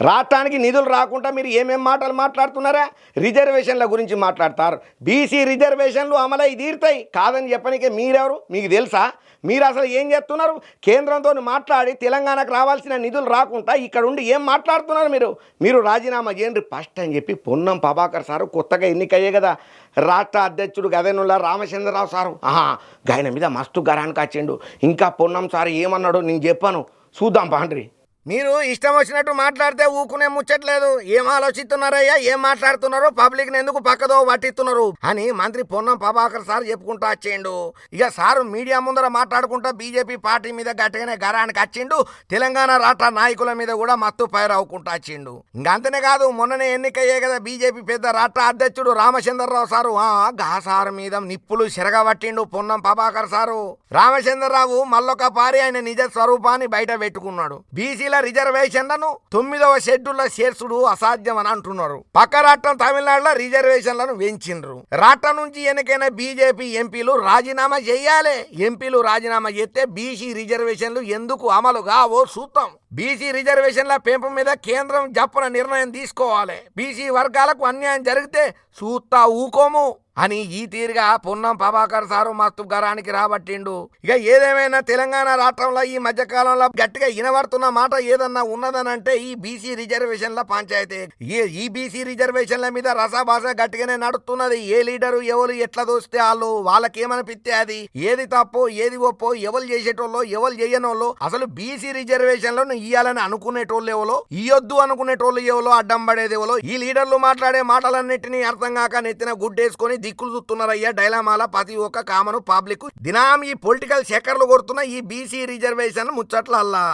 రాష్ట్రానికి నిధులు రాకుండా మీరు ఏమేం మాటలు మాట్లాడుతున్నారా? రిజర్వేషన్ల గురించి మాట్లాడతారు. బీసీ రిజర్వేషన్లు అమలై తీరుతాయి. కాదని చెప్పనికే మీరెవరు? మీకు తెలుసా? మీరు అసలు ఏం చేస్తున్నారు? కేంద్రంతో మాట్లాడి తెలంగాణకు రావాల్సిన నిధులు రాకుండా ఇక్కడ ఉండి ఏం మాట్లాడుతున్నారు మీరు? మీరు రాజీనామా చేయండి ఫస్ట్ అని చెప్పి పొన్నం ప్రభాకర్ సారు కొత్తగా ఎన్నికయ్యే కదా. రాష్ట్ర అధ్యక్షుడు గదనుల్లా రామచంద్రరావు సారు. ఆహా గాయన మీద మస్తు గరానికి వచ్చిండు ఇంకా పొన్నం సారు ఏమన్నాడో నేను చెప్పాను. చూద్దాం పాండ్రి. మీరు ఇష్టం వచ్చినట్టు మాట్లాడితే ఊకునే ముచ్చట్లేదు. ఏం ఆలోచిస్తున్నారయ్యా? ఏం మాట్లాడుతున్నారో? పబ్లిక్ ఎందుకు పక్కదో పట్టిస్తున్నారు? అని మంత్రి పొన్నం ప్రభాకర్ సార్ చెప్పుకుంటా వచ్చిండు ఇక సారు మీడియా ముందర మాట్లాడుకుంటా బీజేపీ పార్టీ మీద గట్టిగానే గరానికి వచ్చిండు. తెలంగాణ రాష్ట్ర నాయకుల మీద కూడా మత్తు పైరవుకుంటా వచ్చిండు. ఇంకంతనే కాదు మొన్ననే ఎన్నికయ్యే కదా బీజేపీ పెద్ద రాష్ట్ర అధ్యక్షుడు రామచంద్రరావు సారు. ఆ గా సారు మీద నిప్పులు చెరగబట్టిండు పొన్నం ప్రభాకర్ సారు. రామచంద్రరావు మల్లొక పారి ఆయన నిజ స్వరూపాన్ని బయట పెట్టుకున్నాడు. బీసీల రిజర్వేషన్లను తొమ్మిదవ షెడ్యూల్లో చేర్చుడు అసాధ్యం అని అంటున్నారు. పక్క రాష్ట్రం తమిళనాడులో రిజర్వేషన్లను పెంచిండ్రు రాష్ట్రం నుంచి ఎన్నికైన బీజేపీ ఎంపీలు రాజీనామా చేయాలి. ఎంపీలు రాజీనామా చేస్తే బీసీ రిజర్వేషన్లు ఎందుకు అమలు కావో చూద్దాం బీసీ రిజర్వేషన్ల పెంపు మీద కేంద్రం జప్పున నిర్ణయం తీసుకోవాలి. బీసీ వర్గాలకు అన్యాయం జరిగితే చూస్తా ఊకోము. అని ఈ తీరుగా పొన్నం ప్రభాకర్ సారు మస్తు గరానికి రాబట్టిండు. ఇక ఏదేమైనా తెలంగాణ రాష్ట్రంలో ఈ మధ్య కాలంలో గట్టిగా వినబడుతున్న మాట ఏదన్నా ఉన్నదనంటే ఈ బీసీ రిజర్వేషన్ల పంచాయతీ. ఈ- ఈ బీసీ రిజర్వేషన్ల మీద రసాభాష గట్టిగానే నడుస్తున్నది. ఏ లీడరు ఎవరు ఎట్లా దోస్తే వాళ్ళు వాళ్ళకేమనిపిస్తే అది? ఏది తప్పో ఏది ఒప్పో ఎవరు చేసేటోళ్ళు ఎవరు చేయనోళ్ళో అసలు బీసీ రిజర్వేషన్లను ఇయ్యాలని అనుకునేటోళ్ళు ఎవరో ఇయ్యొద్దు అనుకునేటోళ్ళు ఎవరో అడ్డం పడేది ఎవరో ఈ లీడర్లు మాట్లాడే మాటలన్నింటినీ అర్థం కాక నెత్తిన గుడ్డేసుకొని దిక్కులు చూస్తున్నారయ్యా డైలామాల ప్రతి ఒక్క కామను పబ్లిక్ దినాం ఈ పొలిటికల్ శేఖర్లు కొడుతున్న ఈ బీసీ రిజర్వేషన్ ముచ్చట్లల్లా.